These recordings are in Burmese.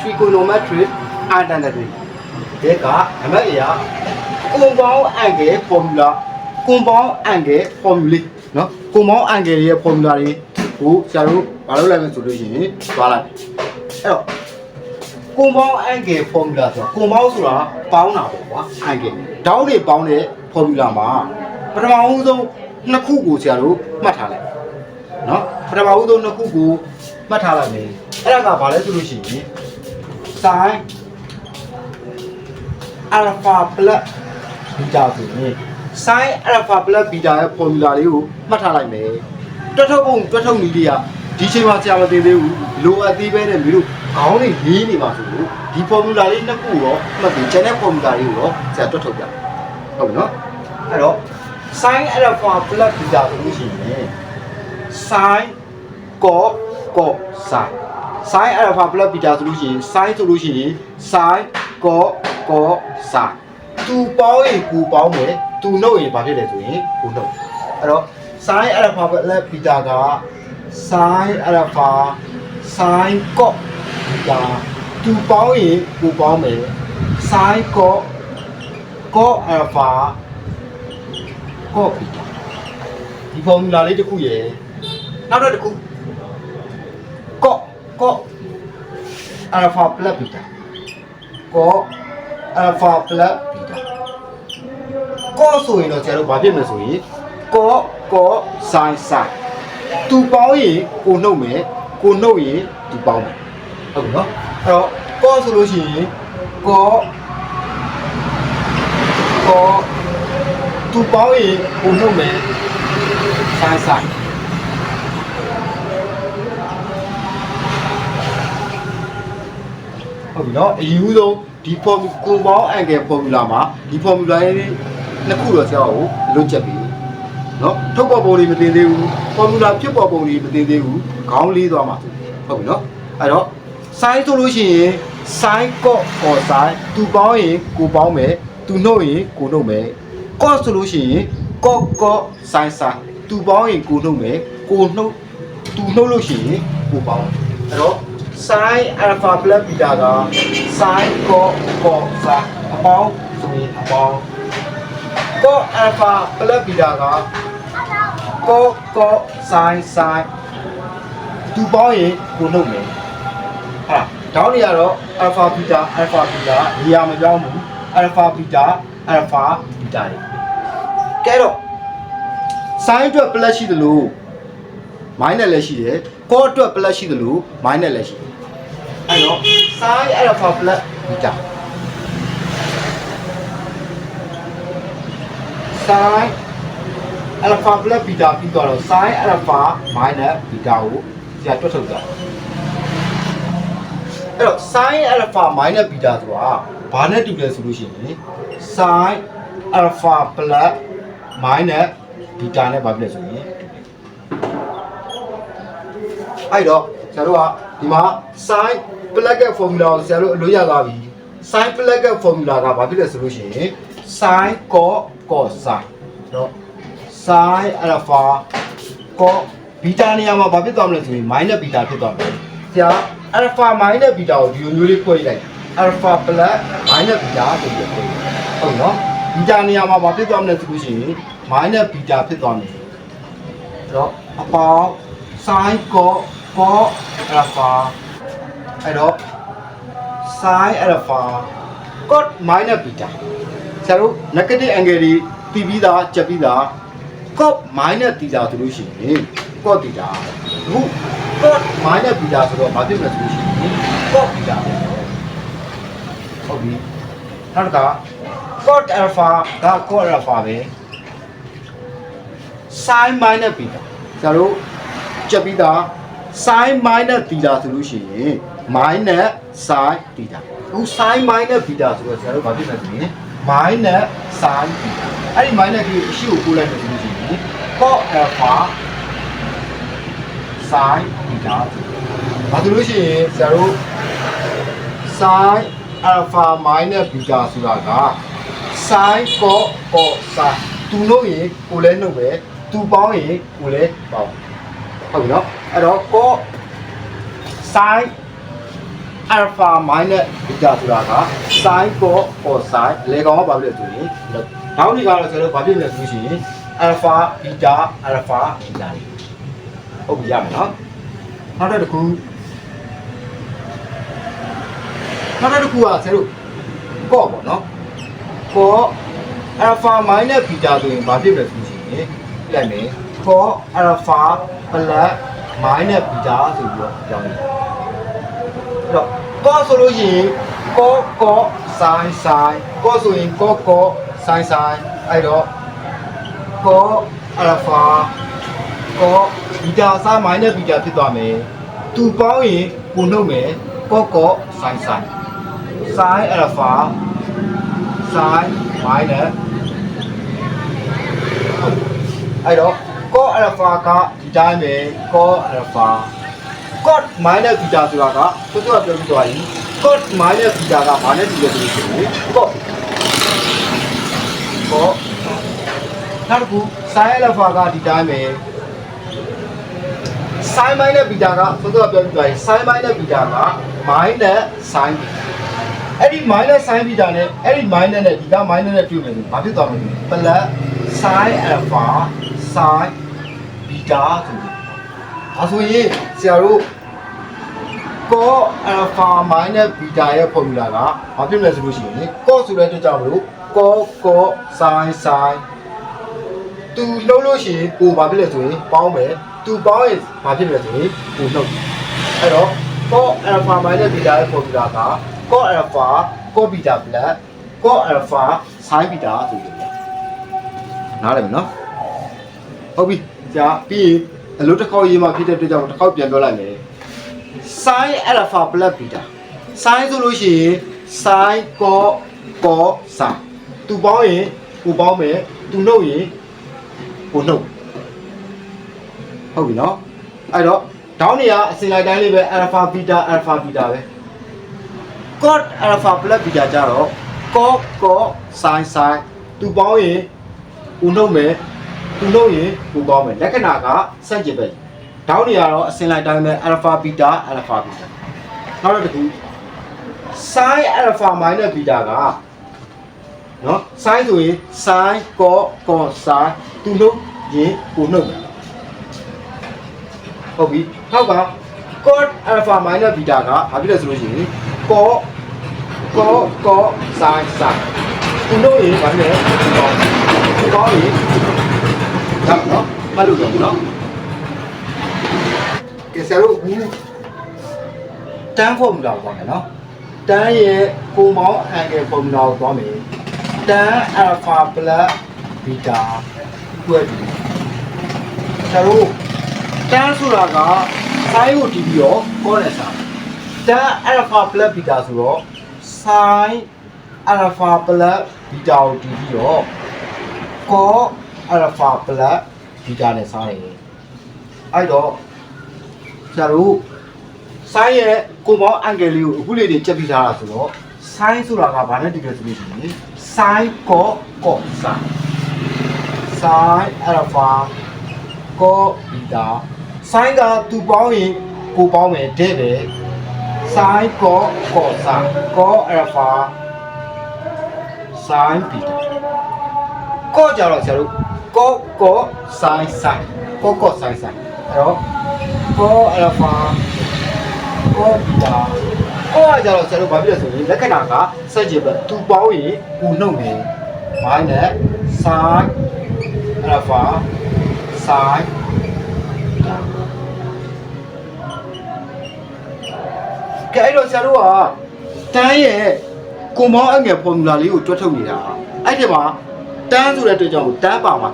trigonometry identity ဒီကအမတ်အရာကွန်ပေါင်းအန်ဂယ် formula ကွန်ပေါင်းအန်ဂယ် formula နော်ကွန်ပေါင်းအန်ဂယ်ရဲ့ formula တွေကိုဆရာတို့မလုပ်လိုက်မယ်ဆိုလို့ရှိရင်သွားလိုက်အဲ့တော့ကွန်ပေါင်းအန်ဂယ် formula ဆိုတာကွန်ပေါင်းဆိုတာပေါင်းတာပေါ့ကွာအန်ဂယ်ဒေါင်းတွေပေါင်းတဲ့ formula မှာပထမဦးဆုံးနှစ်ခုကိုဆရာတို့မှတ်ထားလိုက်နော်ပထမဦးဆုံးနှစ်ခုကိုမှတ်ထားလိုက်မယ်အဲ့ဒါကဘာလဲဆိုလို့ရှိရင် sin alpha plus beta ဆိုရင် sin alpha plus beta ရဲ့ formula လေးကိုမှတ်ထားလိုက်မယ်တွက်ထုတ်ပုံတွက်ထုတ်နည်းလေးကဒီချိန်မှာဆရာမသိသေးဘူးလိုအပ်သေးပဲနဲ့မျိုးတို့ခေါင်းတွေရေးနေပါဆိုလို့ဒီ formula လေးနှစ်ခုတော့မှတ်ပြီး channel formula လေးကိုတော့ဆရာတွက်ထုတ်ပြဟုတ်ပြီနော်အဲ့တော့ sin alpha plus beta ဆိုလို့ရှိရင် sin cos cos sin sin alpha plus beta ဆိုလို့ရှိရင် sin ဆိုလို့ရှိရင် sin cos cos sin သူပေါင်းရင်ကိုပေါင်းမယ်သူနှုတ်ရင်ဘာဖြစ်လဲဆိုရင်ကိုနှုတ်အဲ့တော့ sin alpha plus beta က sin alpha sin cos beta သူပေါင်းရင်ကိုပေါင်းမယ် sin cos cos alpha cos beta ဒီ formula လေးတစ်ခုရယ်နောက်တော့တစ်ခု ကော့ကော့ alpha plus beta ကော့ alpha plus beta ကော့ဆိုရင်တော့ဆရာတို့ဘာဖြစ်မလဲဆိုရင်ကော့ကော့ sin sin သူပေါင်းရင်ကိုနှုတ်မယ်ကိုနှုတ်ရင်သူပေါင်းမယ်ဟုတ်ပြီနော်အဲ့တော့ကော့ဆိုလို့ရှိရင်ကော့ကော့သူပေါင်းရင်ကိုနှုတ်မယ် sin sin ဟုတ်ပြီနော်အယူဆုံးဒီ form ကွန်ပေါင်း angle formula မှာဒီ formula လေးနှစ်ခုတော့ဆရာကိုလွတ်ချက်ပြီနော်ထုတ်ပေါ်ပုံတွေမတင်သေးဘူး formula ဖြစ်ပေါ်ပုံတွေမတင်သေးဘူးခေါင်းလေးသွားမှာဟုတ်ပြီနော်အဲ့တော့ sin ဆိုလို့ရှိရင် sin cos cos sin သူပေါင်းရင်ကိုပေါင်းမယ်သူနှုတ်ရင်ကိုနှုတ်မယ် cos ဆိုလို့ရှိရင် cos cos sin sin သူပေါင်းရင်ကိုနှုတ်မယ်ကိုနှုတ်သူနှုတ်လို့ရှိရင်ကိုပေါင်းမယ်အဲ့တော့ sin alpha plus beta က sin cos cos sin အပေါင်းဆိုရင်အပေါင်း cos alpha plus beta က cos cos sin sin သူပေါင်းရင်ကိုနှုတ်မယ်ဟာဒေါင်းတွေကတော့ alpha beta alpha beta နေရာမပြောင်းဘူး alpha beta alpha beta တွေကဲတော့ sin အတွက် plus ရှိသလို minus လည်းရှိတယ် cos အတွက် plus ရှိသလို minus လည်းရှိတယ်အဲ့တော့ sin alpha plus beta sin alpha plus beta ပြီးတော့ sin alpha minus beta ကိုဆရာတွက်ထုတ်ကြအဲ့တော့ sin alpha minus beta ဆိုတာဘာနဲ့တူလဲဆိုလို့ရှိရင် sin alpha plus minus beta နဲ့ဘာဖြစ်လဲဆိုရင် အဲ့တော့ဆရာတို့ကဒီမှာ sin plugin formula ကိုဆရာတို့အလို့ရသွားပြီ sin plugin formula ကဘာဖြစ်လဲဆိုလို့ရှိရင် sin cos cos sin တော့ sin alpha cos beta နေရာမှာဘာဖြစ်သွားမလဲဆိုရင် minus beta ဖြစ်သွားမယ်ဆရာ alpha minus beta ကိုဒီလိုမျိုးလေးခွဲလိုက် alpha plus minus beta ဆိုပြီးခွဲဟုတ်နော် beta နေရာမှာဘာဖြစ်သွားမလဲဆိုလို့ရှိရင် minus beta ဖြစ်သွားမယ်အဲ့တော့အပေါင်း sin cos cos alpha အဲ့တော့ sin alpha cos minus beta ဆရာတို့ negative angle တွေတီးပြီးသားကြက်ပြီးသား cos minus theta ဆိုလို့ရှိရင် cos theta အခု cos minus theta ဆိုတော့ဘာဖြစ်မလဲဆိုလို့ရှိရင် cos theta ပဲဟုတ်ပြီနောက်တစ်ခါ cos alpha က cos alpha ပဲ sin minus beta ဆရာတို့ ကြက်ပြီးသား sin minus theta ဆိုလို့ရှိရင် minus sin theta အခု sin minus beta ဆိုတော့ဆရာတို့ဘာဖြစ်လဲဆိုရင် minus sin beta အဲ့ဒီ minus ကြီးအရှိကိုပို့လိုက်မယ်ဆိုလို့ရှိရင် cos alpha sin beta ဘာလို့လို့ရှိရင်ဆရာတို့ sin alpha minus beta ဆိုတာက sin cos cos sin သူလို့ရင်ကိုလည်းနှုတ်ပဲသူပေါင်းရင်ကိုလည်းပေါင်း ဟုတ်ပြီနော်အဲ့တော့ cos sin alpha minus beta ဆိုတာက sin cos cos sin လေကောင်ကဘာဖြစ်လဲဆိုရင်နောက်ဒီကတော့ကျွန်တော်ဘာဖြစ်လဲဆိုရှင် alpha beta alpha beta တွေဟုတ်ပြီရမယ်နော်နောက်တစ်ခုနောက်တစ်ခုကဆရာတို့ကော့ပေါ့နော်ကော့ alpha minus beta ဆိုရင်ဘာဖြစ်လဲဆိုရှင် လိုက်မယ်ကော့ alpha plus minus beta ဆိုပြီးတော့ပြောင်းတယ်အဲ့တော့ကော့ဆိုလို့ရှိရင်ကော့ကော့ sin sin ကော့ဆိုရင်ကော့ကော့ sin sin အဲ့တော့ကော့ alpha ကောဘီတာစားမိုင်းနဲ့ဘီတာဖြစ်သွားမယ်။သူပေါင်းရင်ကိုနှုတ်မယ်ကော့ကော့ဆိုင်ဆိုင်ဆိုင် အယ်ဖာဆိုင်မိုင်းနဲ့အဲ့တော့ကော့အယ်ဖာကဒီတိုင်းပဲကော့အယ်ဖာကော့မိုင်းနဲ့ဘီတာဆိုတာကသူတို့ကပြောပြီးသွားရင်ကော့မိုင်းနဲ့ဘီတာကဘာနဲ့တူလဲဆိုလို့ရှိရင်ကော့ကော့နောက်တစ်ခုဆိုင်အယ်ဖာကဒီတိုင်းပဲ sin minus beta ကဆိုတော့ပြောပြသွားရင် sin minus beta က minus sin beta အဲ့ဒီ minus sin beta နဲ့အဲ့ဒီ minus နဲ့ဒီက minus နဲ့တွေ့မယ်ဆိုဘာဖြစ်သွားမလဲ plus sin alpha sin beta ဆိုတယ်အဲဆိုရင်ဆရာတို့ cos alpha minus beta ရဲ့ formula ကဘာဖြစ်မလဲဆိုလို့ရှိရင် cos ဆိုတဲ့အတွက်ကြောင့်မလို့ cos cos sin sin သူလှုပ်လို့ရှိရင်ကိုဘာဖြစ်လဲဆိုရင်ပေါင်းမယ်သူပေါင်းရင်ဘာဖြစ်လဲဆိုရင်ကိုလှုပ်အဲ့တော့ cos alpha minus beta ရဲ့ formula က cos alpha cos beta plus cos alpha sin beta ဆိုလို့ရတယ်နားလည်မယ်နော် ဟုတ်ပြီကြာပြီးရင်အလုပ်တစ်ခေါက်ရေးမှဖြစ်တဲ့အတွက်ကြောင့်တစ်ခေါက်ပြန်ပြောလိုက်မယ် sin alpha plus beta sin ဆိုလို့ရှိရင် sin cos cos sin သူပေါင်းရင်ကိုပေါင်းမယ်သူနှုတ်ရင်ကိုနှုတ်ဟုတ်ပြီနော်အဲ့တော့ဒေါင်းနေကအစင်လိုက်တိုင်းလေးပဲ alpha beta alpha beta ပဲ cos alpha plus beta ကြတော့ cos cos sin sin သူပေါင်းရင်ကိုနှုတ်မယ် သူနှုတ်ရင်ကိုပေါင်းမယ်လက္ခဏာကစန့်ကျင်ပဲဒေါင်းနေရတော့အစင်လိုက်တိုင်းပဲ alpha beta alpha beta နောက်တစ်ခု sin alpha minus beta ကနော် sin ဆိုရင် sin cos cos sin သူနှုတ်ရင်ကိုနှုတ်မယ်ဟုတ်ပြီနောက်က cos alpha minus beta ကဘာဖြစ်လဲဆိုလို့ရှိရင် cos cos cos sin sin သူနှုတ်ရင်ဘာဖြစ်လဲကောကောရ င်ဒါနော်မလို့တော့နော်ကဲဆရာတို့အခုတန်း formula ကိုသွားမယ်နော်တန်းရဲ့ပုံပေါင်း angle formula ကိုသွားမယ်တန်း alpha plus beta equal to ဆရာတို့တန်းဆိုတာက sin ကိုတီးပြီးတော့ cos နဲ့စာတန်း alpha plus beta ဆိုတော့ sin alpha plus beta ကိုတီးပြီးတော့ cos alpha plus beta နဲ့စားတယ်အဲ့တော့ဆရာတို့ sin ရဲ့ကိုမောင်း angle လေးကိုအခုလေးတွေချက်ပြီးထားတာဆိုတော့ sin ဆိုတာကဘာနဲ့တူလဲဆိုလို့ရှိရင် sin cos cos sin sin alpha cos beta sin ကသူပေါင်းရင်ကိုပေါင်းမယ်တဲ့ပဲ sin cos cos sin cos alpha sin beta ကောကြတော့ဆရာတို့ ကောကောဆိုင်ဆိုင်ကောကောဆိုင်ဆိုင်အဲ့တော့ကောအလဖာကောဘီတာကောကကြတော့ဆရာတို့ဘာဖြစ်လဲဆိုရင်လက္ခဏာကစက်ကြည့်ပဲသူပေါင်းရင်ကိုနှုတ်မယ် minus sin alpha sin ကဲအဲ့တော့ဆရာတို့ကတန်းရဲ့ကွန်ပေါင်းအငယ်ဖော်မူလာလေးကိုတွက်ထုတ်နေတာအဲ့ဒီမှာ တန်းဆိုတဲ့အတွက်ကြောင့်တန်းပါမှာ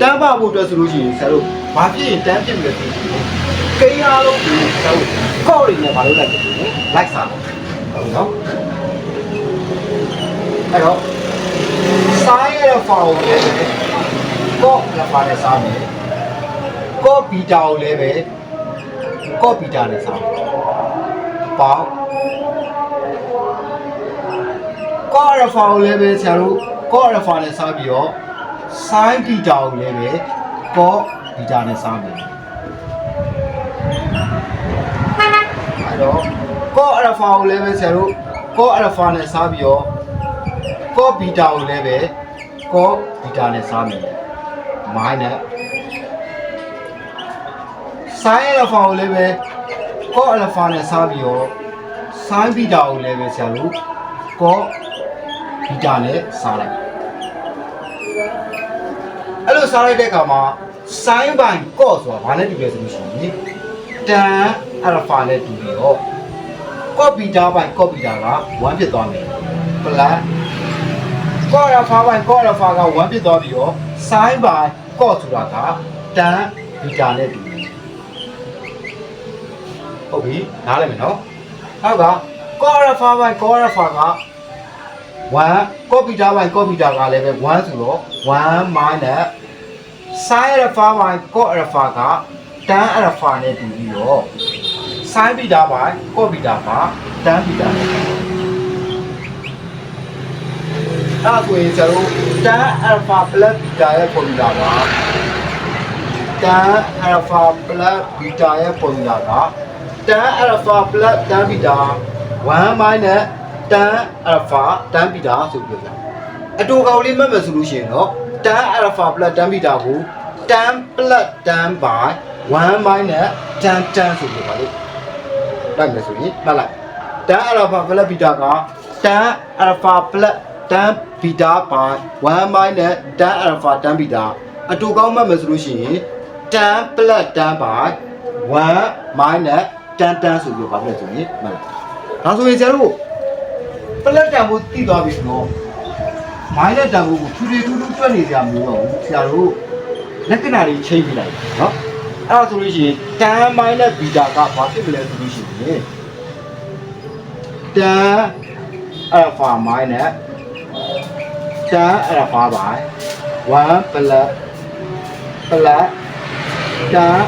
တန်းပါဖို့အတွက်ဆိုလို့ရှိရင်ဆရာတို့ဘာဖြစ်ရင်တန်းဖြစ်ပြီးတော့ကိန်းအားလုံးကိုဆရာတို့ကော့ရင်းနဲ့မလုပ်လိုက်ဘူးလိုက်စားဟုတ်နော်အဲ့တော့ sin ရဲ့ဖော်ကိုလည်းကော့နဲ့ပါနဲ့စားမယ်ကော့ဘီတာကိုလည်းပဲကော့ဘီတာနဲ့စားမယ်ပေါင်းကော့အရဖာကိုလည်းပဲဆရာတို့ ကော့အရဖာနဲ့စားပြီးတော့ sin ဘီတာကိုလည်းပဲကော့ဘီတာနဲ့စားမယ်အဲ့တော့ကော့အရဖာကိုလည်းပဲဆရာတို့ကော့အရဖာနဲ့စားပြီးတော့ကော့ဘီတာကိုလည်းပဲကော့ဘီတာနဲ့စားမယ် minus sin အရဖာကိုလည်းပဲကော့အရဖာနဲ့စားပြီးတော့ sin ဘီတာကိုလည်းပဲဆရာတို့ကော့ ဘီတာနဲ့စားလိုက်အဲ့လိုစားလိုက်တဲ့အခါမှာ sin ဘိုင်ကော့ဆိုတာဘာနဲ့တူလဲဆိုလို့ရှိရင် tan အရဖာနဲ့တူပြီးတော့ကော့ဘီတာဘိုင်ကော့ဘီတာက1ဖြစ်သွားမယ် plus ကော့အရဖာဘိုင်ကော့အရဖာက1ဖြစ်သွားပြီးတော့ sin ဘိုင်ကော့ဆိုတာက tan ဘီတာနဲ့တူတယ်ဟုတ်ပြီနားလည်မယ်နော်ဟုတ်ကကောအရဖာဘိုင်ကောအရဖာက 1ကောပီတာဘိုင်ကောပီတာကလည်းပဲ1ဆိုတော့1 minus sin အရဖာဘိုင်ကောအရဖာက tan အရဖာနဲ့တူပြီးတော့ sin ဘီတာဘိုင်ကောပီတာက tan ဘီတာနဲ့တူတယ်အဲ့ဒါဆိုရင်ကျွန်တော်တို့ tan alpha plus beta ရဲ့ formula က tan alpha plus beta ရဲ့ formula က tan alpha plus tan beta 1 minus tan alpha tan beta ဆိုပြီးပြောကြအတူကောင်လေးမှတ်မယ်ဆိုလို့ရှိရင်တော့ tan alpha plus tan beta ကို tan plus tan by 1 minus tan tan ဆိုပြီးပါလို့လိုက်မယ်ဆိုရင်မှတ်လိုက် tan alpha plus beta က tan alpha plus tan beta by 1 minus tan alpha tan beta အတူကောင်းမှတ်မယ်ဆိုလို့ရှိရင် tan plus tan by 1 minus tan tan ဆိုပြီးပါပြဆိုရင်မှတ်လိုက်ဒါဆိုရင်ဆရာတို့ plus တန်ဖို့သိသွားပြီဆိုတော့ minus တန်ဖို့ကိုထူထူထူထူတွက်နေကြမျိုးတော့ဘူးဆရာတို့လက္ခဏာတွေချိန်ပြလိုက်နော်အဲ့ဒါဆိုလို့ရှိရင် tan minus beta ကဘာဖြစ်မလဲဆိုလို့ရှိရင် tan alpha minus tan alpha by 1 plus plus tan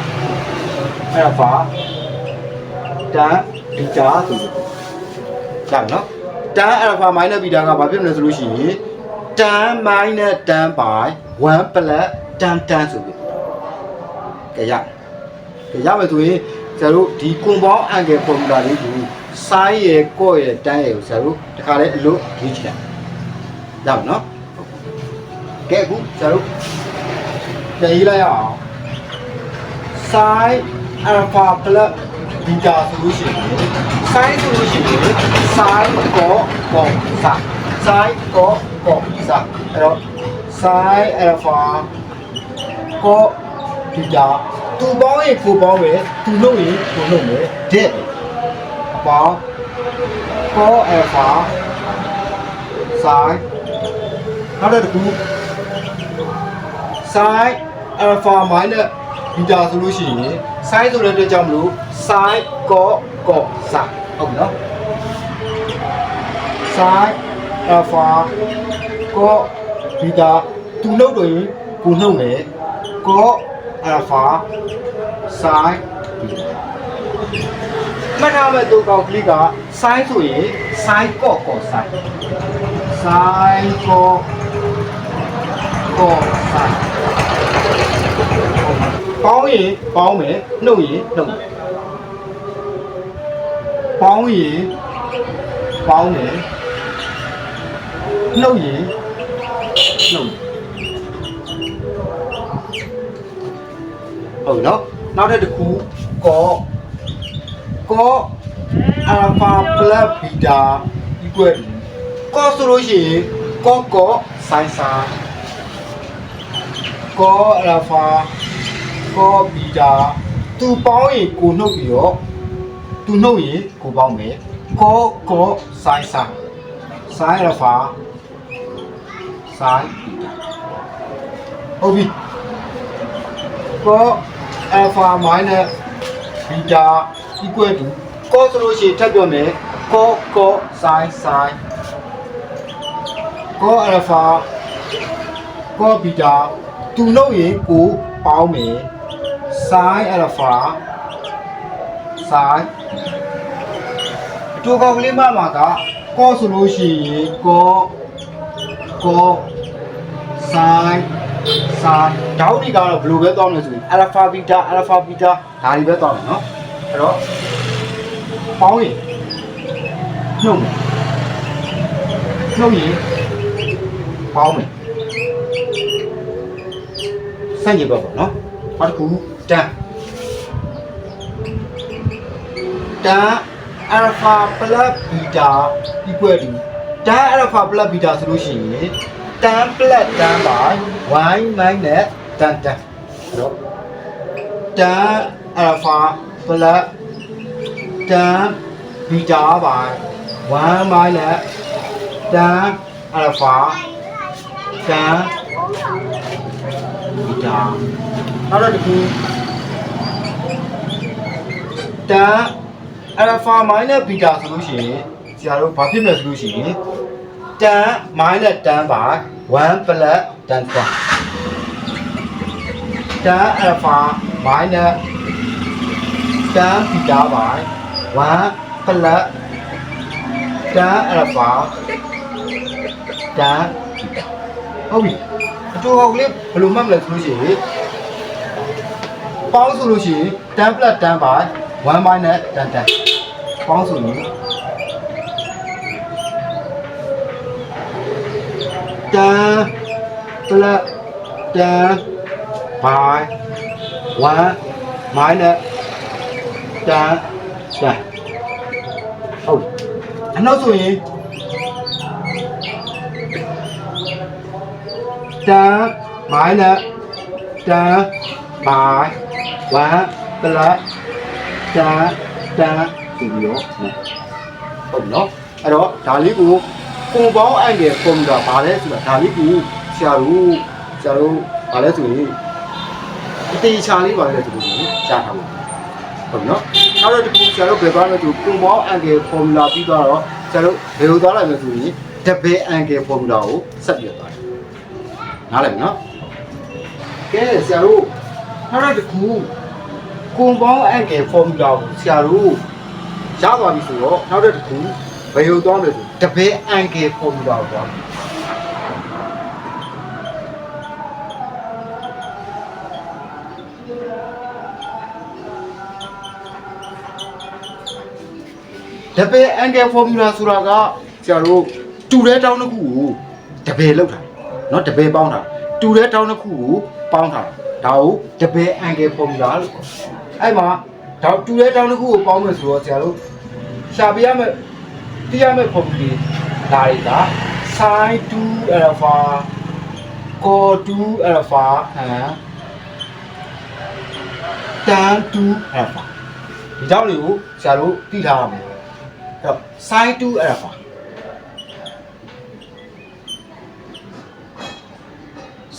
alpha tan beta ဆိုလို့ကြားနော် tan alpha minus beta ကဘာဖြစ်မလဲဆိုလို့ရှိရင် tan minus tan by 1 plus tan tan ဆိုပြီးကြရကြရမယ်ဆိုရင်ဆရာတို့ဒီ compound angle formula လေးကို sin ရယ် cos ရယ် tan ရယ်ကိုဆရာတို့တခါလဲအလို့ရေးချလိုက်ရမယ်နော်ကဲအခုဆရာတို့ပြန်ရေးလိုက်ရအောင် sin alpha plus beta ဆိုလို့ရှိရင် sin ဆိုလို့ရှိရင် sin cos cos စ sin cos cos စအဲ့တော့ sin alpha cos beta သူပေါင်းရင်ကိုပေါင်းမယ်သူလုပ်ရင်ကိုလုပ်မယ်တဲ့အပေါင်း cos alpha sin နောက်တစ်ခု sin alpha minus beta ဆိုလို့ရှိရင် sin ဆိုတဲ့အတွက်ကြောင့်မလို့ sin cos cos စဟုတ်ပြီနော် sin alpha cos beta သူနှုတ်တော့ရင်ကိုနှုတ်မယ် cos alpha sin beta မှတ်ထားမဲ့သူကောင်ကလေးက sin ဆိုရင် sin cos cos sin sin cos cos sin ပေါင်းရင်ပေါင်းမယ်နှုတ်ရင်နှုတ်မယ်ပေါင်းရင်ပေါင်းတယ်နှုတ်ရင်နှုတ်ဟုတ်နော်နောက်တစ်ခုကောကော alpha plus beta equal ကောဆိုလို့ရှိရင်ကောကောဆိုင်းစာကောအလဖာ ကောဘီတာသူပေါင်းရင်ကိုနှုတ်ပြီးတော့သူနှုတ်ရင်ကိုပေါင်းမယ်ကောကောဆိုင်းစာဆိုင်းအလဖာဆိုင်းဘီတာဟုတ်ပြီကောအလဖာ minus ဘီတာ equal to ကောဆိုလို့ရှိရင်ထပ်ပြောမယ်ကောကောဆိုင်းဆိုင်းကောအလဖာကောဘီတာသူနှုတ်ရင်ကိုပေါင်းမယ် ဆိုင်အလဖာဆိုင်အတူကောင်ကလေးမမှာကကောဆိုလို့ရှိရင်ကောကောဆိုင်ဆိုင်ဒေါင်းဒီကတော့ဘယ်လိုပဲတောင်းလဲဆိုရင်အလဖာဘီတာအလဖာဘီတာဒါတွေပဲတောင်းမယ်နော်အဲ့တော့ပေါင်းရင်နှုတ်မယ်နှုတ်ရင်ပေါင်းမယ်စัญญဘက်ပေါ့နော်နောက်တစ်ခု တန်တန်အလဖာပလတ်ဘီတာ equal to တန်အလဖာပလတ်ဘီတာဆိုလို့ရှိရင်တန်ပလတ်တန် by y minus တန်တန်အဲ့တော့တန်အလဖာပလတ်တန်ဘီတာ by 1 minus တန်အလဖာတန်ဘီတာနောက်တော့ဒီခု တန်အလဖာမိုင်းနဲ့ဘီတာဆိုလို့ရှိရင်ဆရာတို့ဘာဖြစ်မလဲဆိုလို့ရှိရင်တန်မိုင်းနဲ့တန်ပါ1 plus တန်ကွာတန်အလဖာမိုင်းနဲ့တန်ဘီတာပါ1 plus တန်အလဖာတန်ဘီတာဟုတ်ပြီအတူဟောက်ကလေးဘယ်လိုမှတ်မလဲဆိုလို့ရှိရင်ပေါင်းဆိုလို့ရှိရင်10 plus 10 by 1 minus 10 10ပေါင်းဆိုရင်10 plus 10 by 1 minus 10 10ဟုတ်ပြီအနောက်ဆိုရင်တန်မိုင်းနဲ့တန်မိုင်းဝမ်ပလတ် တန်တန်ဆိုပြီးတော့ဟုတ်နော်အဲ့တော့ဒါလေးကိုပုံပေါင်းအန်ကယ်ပုံတာဗာလဲဆိုတာဒါလေးကိုဆရာတို့ဆရာတို့ဗာလဲဆိုရင်အတေချာလေးပါလဲဆိုလို့ကြားထားပါဟုတ်နော်နောက်တော့ဒီခုဆရာတို့ဘယ်သွားလဲဆိုပုံပေါင်းအန်ကယ်ဖော်မူလာပြီးတော့ဆရာတို့ဘယ်လိုသွားလိုက်လဲဆိုရင်တပယ်အန်ကယ်ဖော်မူလာကိုဆက်ပြီးတော့သွားတယ်နားလည်ပြီနော်ကဲဆရာတို့နောက်တော့တစ်ခုကွ န်ပေါင်းအန်ကယ်ဖော်မူလာကိုဆရာတို့ရသွားပြီဆိုတော့နောက်တော့တစ်ခုဘယ်လိုသွားမလဲဆိုတပည့်အန်ကယ်ဖော်မူလာကိုသွားမယ်တပည့်အန်ကယ်ဖော်မူလာဆိုတာကဆရာတို့တူတဲ့တောင်းတစ်ခုကိုတပည့်လောက်တာ เนาะတပယ်ပေါင်းတာတူတဲ့တောင်းတစ်ခုကိုပေါင်းတာဒါကိုတပယ်အန်ကယ်ဖော်မူလာလို့ခေါ် အဲ့မှာဒါတူတဲ့တောင်းတစ်ခုကိုပေါင်းမယ်ဆိုတော့ဆရာတို့ရှာပြရမယ်သိရမယ်ဖော်မူလာဒါတွေက sin 2 alpha cos 2 alpha and tan 2 alpha ဒီတောင်းလေးကိုဆရာတို့သိထားရမယ်အဲ့တော့ sin 2 alpha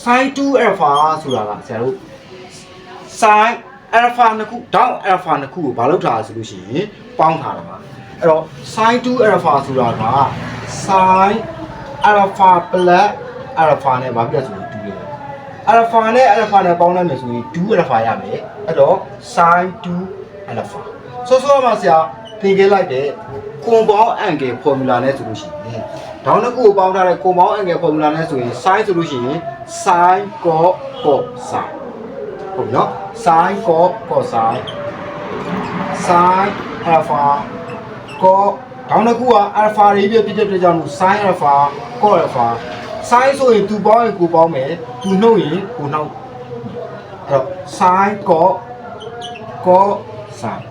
sin 2 alpha ဆိုတာကဆရာတို့ sin alpha နှစ်ခု down alpha နှစ်ခုကိုဘာလုပ်ထားလဲဆိုလို့ရှိရင်ပေါင်းထားတာပါအဲ့တော့ sin 2 alpha ဆိုတာက sin alpha plus alpha နဲ့ဘာပြတ်ဆိုရင်2ရတယ် alpha နဲ့ alpha နဲ့ပေါင်းလိုက်မယ်ဆိုရင်2 alpha ရမယ်အဲ့တော့ sin 2 alpha ဆိုဆိုမှဆရာသင်ခဲ့လိုက်တဲ့ကွန်ပေါင်းအန်ဂယ်ဖော်မူလာနဲ့ဆိုလို့ရှိရင်ဒေါင်းတစ်ခုကိုပေါင်းထားတဲ့ကွန်ပေါင်းအန်ဂယ်ဖော်မူလာနဲ့ဆိုရင် sin ဆိုလို့ရှိရင် sin cos cos sin ဟုတ်ပြီနော် sin cos cos sin sin alpha cos ဒေါင်းတစ်ခုက alpha ရေးပြဖြစ်တဲ့အတွက်ကြောင့်မို့ sin alpha cos alpha sin ဆိုရင်သူပေါင်းရင်ကိုပေါင်းမယ်သူနှုတ်ရင်ကိုနှုတ်အဲ့တော့ sin cos cos sin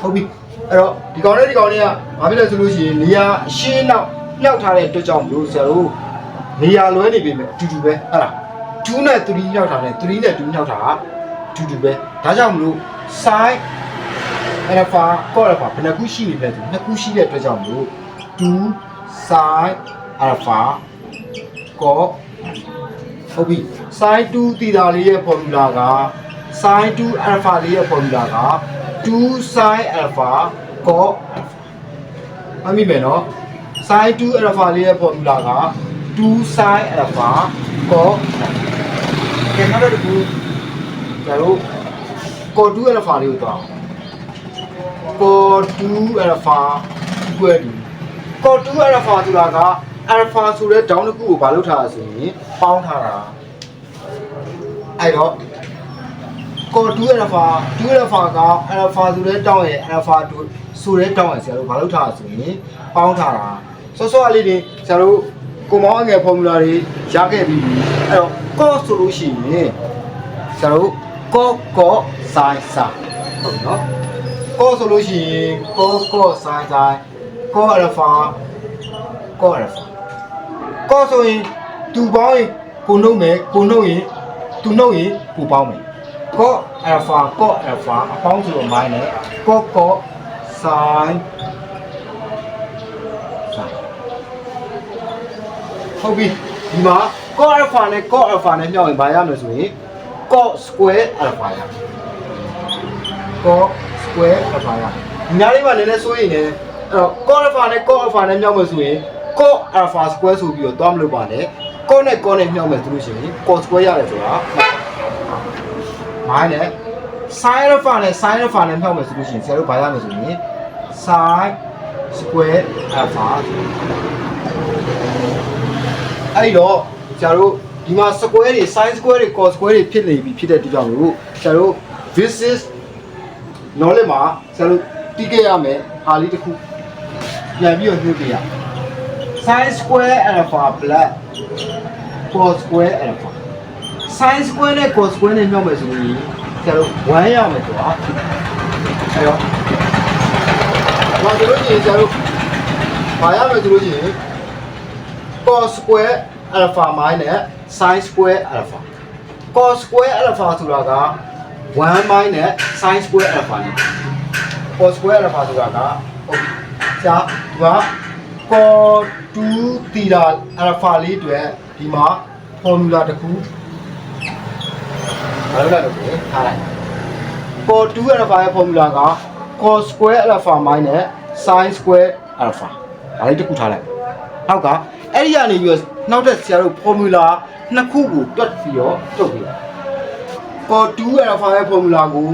ဟုတ်ပြီအဲ့တော့ဒီကောင်လေးဒီကောင်လေးကဘာဖြစ်လဲဆိုလို့ရှိရင်နေရာအရှင်းနောက်မြောက်ထားတဲ့အတွက်ကြောင့်မလို့ဆရာတို့နေရာလွဲနေပြီမဲ့အတူတူပဲဟုတ်လား 2နဲ့3မြောက်ထားတယ်3နဲ့2မြောက်တာအတူတူပဲဒါကြောင့်မလို့ sin alpha cos alpha ဘယ်နှခုရှိနေလဲဆိုနှစ်ခုရှိတဲ့အတွက်ကြောင့်မလို့2 sin alpha cos ဟုတ်ပြီ sin 2သီတာလေးရဲ့ formula က sin 2 alpha လေးရဲ့ formula က2 sin alpha cos alpha အမိမယ်နော် sin 2 alpha လေးရဲ့ formula က2 sin alpha cos alpha ကဲနောက်တစ်ခုကျတော့ cos 2 alpha လေးကိုတော့ cos 2 alpha equal to cos 2 alpha ဆိုတာက alpha ဆိုတဲ့ down တစ်ခုကိုဘာလုပ်ထားရဆိုရင်ပေါင်းထားတာအဲ့တော့ cos 2 alpha 2 alpha က alpha ဆိုတဲ့တောင်းရဲ့ alpha 2ဆိုတဲ့တောင်းရဲ့ဆရာတို့ဘာလုပ်ထားရဆိုရင်ပေါင်းထားတာစောစောအလေးတွေဆရာတို့ ကိုမောင်းငယ် formula တွေရခဲ့ပြီးပြီအဲ့တော့ cos ဆိုလို့ရှိရင်ဆရာတို့ cos cos sin sin ဟုတ်ပြီနော် cos ဆိုလို့ရှိရင် cos cos sin sin cos alpha cos alpha cos ဆိုရင်သူပေါင်းရင်ကိုနှုတ်မယ်ကိုနှုတ်ရင်သူနှုတ်ရင်ကိုပေါင်းမယ် cos alpha cos alpha အပေါင်းဆိုတော့ minus cos cos sin sin ဟုတ်ပြီဒီမှာ cos alpha နဲ့ cos alpha နဲ့မြောက်ရင်ဘာရမလဲဆိုရင် cos square alpha ရ cos square alpha ရဒီနားလေးမှာနည်းနည်းစိုးရင်လည်းအဲ့တော့ cos alpha နဲ့ cos alpha နဲ့မြောက်မယ်ဆိုရင် cos alpha square ဆိုပြီးတော့သွားမလို့ပါနဲ့ cos နဲ့ cos နဲ့မြောက်မယ်ဆိုလို့ရှိရင် cos square ရတယ်ဆိုတာမိုင်းနဲ့ sin alpha နဲ့ sin alpha နဲ့မြောက်မယ်ဆိုလို့ရှိရင်ဆရာတို့ဘာရမယ်ဆိုရင် sin square alpha အဲ့တော့ဆရာတို့ဒီမှာ square တွေ sin square တွေ cos square တွေဖြစ်နေပြီဖြစ်တဲ့ဒီကြောင့်လို့ဆရာတို့ this is knowledge မှာဆရာတို့တီးခဲ့ရမယ်ဟာလေးတစ်ခုပြန်ပြီးတော့ညှို့ပြရ sin square alpha plus cos square alpha sin square နဲ့ cos square နဲ့မြောက်မယ်ဆိုရင်ဆရာတို့1ရမယ်ဆိုတာအဲ့တော့ဘာလို့လဲဆရာတို့ဘာရမယ်ဆိုလို့ရှိရင် cos square alpha minus sin square alpha cos square alpha ဆိုတာက1 minus sin square alpha နဲ့ cos square alpha ဆိုတာကဟုတ်ပြီ။ကြာဒီမှာ cos 2 theta alpha လေးအတွက်ဒီမှာ formula တစ်ခုဘာလို့လဲတော့ထားလိုက် cos 2 alpha ရဲ့ formula က cos square alpha minus sin square alpha ဒါလေးတစ်ခုထားလိုက်နောက်က အဲ့ဒီကနေပြီးတော့နောက်တဲ့ဆရာတို့ formula နှစ်ခုကိုတွက်ပြီးတော့ထုတ်ပြရ cos 2 alpha ရဲ့ formula ကို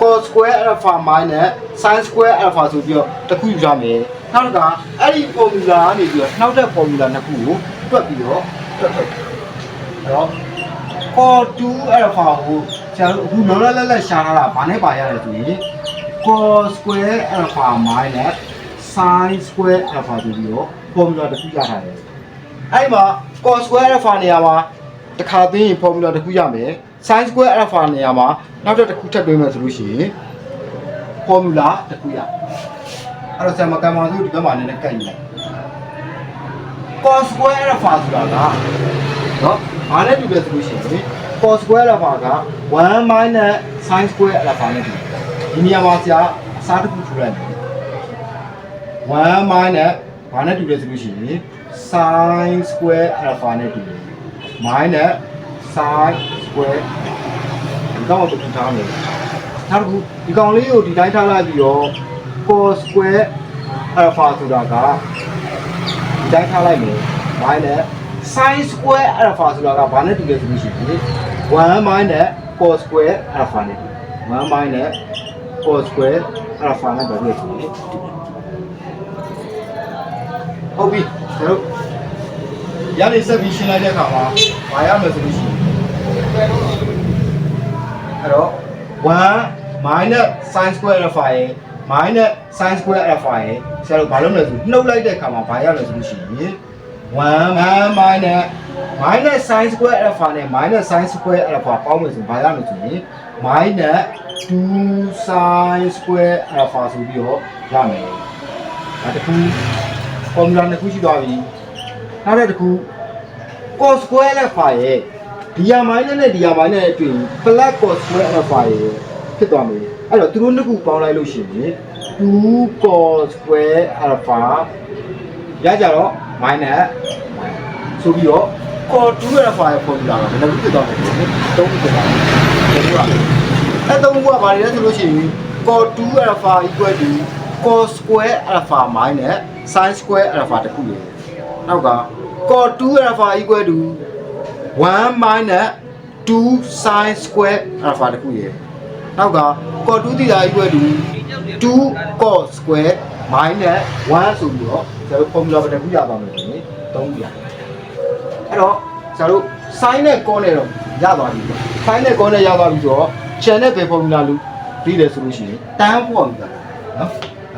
cos square alpha minus sin square alpha ဆိုပြီးတော့တစ်ခုယူရမယ်နောက်တစ်ခါအဲ့ဒီ formula ကနေပြီးတော့နောက်တဲ့ formula နှစ်ခုကိုတွက်ပြီးတော့တွက်ထုတ်အဲ့တော့ cos 2 alpha ကိုဆရာတို့အခုလောလောလတ်လတ်ရှာထားတာဘာနဲ့ပါရလဲဆိုရင် cos square alpha minus sin square alpha ဆိုပြီးတော့ formula တစ်ခုရထားတယ်။ အဲ့ဒီမှာ cos square alpha နေရာမှာတစ်ခါသိရင် formula တစ်ခုရမယ်။ sin square alpha နေရာမှာနောက်တစ်ခုထပ်တွင်းမယ်ဆိုလို့ရှိရင် formula တစ်ခုရ။အဲ့တော့ဆရာမကံပါစုဒီဘက်မှာနည်းနည်းကတ်ယူလိုက်။ cos square alpha ဆိုတာကနော်ဘာနဲ့တူလဲဆိုလို့ရှိရင် cos square alpha က1 minus sin square alpha နဲ့တူတယ်။ဒီနေရာမှာဆရာအစားတစ်ခုထူလိုက်မယ်။1 minus ဘာနဲ့တူလဲဆိုလို့ရှိရင် sin square alpha နဲ့တူတယ် minus sin square ဒီကောင်ကိုတူထားမယ်နောက်တစ်ခုဒီကောင်လေးကိုဒီတိုင်းထားလိုက်ပြီးတော့ cos square alpha ဆိုတာကဒီတိုင်းထားလိုက်မယ် minus sin square alpha ဆိုတာကဘာနဲ့တူလဲဆိုလို့ရှိရင်1 minus cos square alpha နဲ့တူတယ်1 minus cos square alpha နဲ့တူတယ်ဆိုရင်ဟုတ်ပြီ ကျွန်တော်ရနေဆက်ပြီးရှင်းလိုက်တဲ့အခါမှာဘာရမလဲဆိုလို့ရှိရင်အဲ့တော့1 minus sin square alpha ရယ် minus sin square alpha ရယ်ဆရာတို့ဘာလုပ်မလဲဆိုနှုတ်လိုက်တဲ့အခါမှာဘာရလဲဆိုလို့ရှိရင်1 minus minus sin square alpha နဲ့ minus sin square alpha ပေါင်းမယ်ဆိုဘာရမလဲဆိုရင် minus 2 sin square alpha ဆိုပြီးတော့ရမယ်ဒါတခု formula နှစ်ခုရှိသွားပြီနောက်တစ်ခု cos square alpha ရဲ့ dia minus နဲ့ dia minus ရဲ့အတွင်း plus cos square alpha ရဲ့ဖြစ်သွားမယ်အဲ့တော့သူတို့နှစ်ခုပေါင်းလိုက်လို့ရှိရင်2 cos square alpha ရကြတော့ minus ဆိုပြီးတော့ cos 2 alpha ရဲ့ formula ကဘယ်လိုဖြစ်သွားလဲဆိုတော့သုံးခုဖြစ်သွားတယ်ဒီလိုကအဲ့သုံးခုကဘာလဲဆိုလို့ရှိရင် cos 2 alpha equal to cos square alpha minus sin square alpha တခုလေနောက်က cos 2 alpha equal to 1 minus 2 sin square alpha တခုရေနောက်က cos 2 theta equal to 2 cos square minus 1ဆိုပြီးတော့ကျွန်တော် formula ဘယ်တစ်ခုရပါမလဲဆိုရင်3ခုရအဲ့တော့ကျွန်တော် sin နဲ့ cos နဲ့တော့ရသွားပြီပေါ့ sin နဲ့ cos နဲ့ရသွားပြီဆိုတော့ channel ပဲ formula လို့ပြီးတယ်ဆိုလို့ရှိရင် tan formula နော်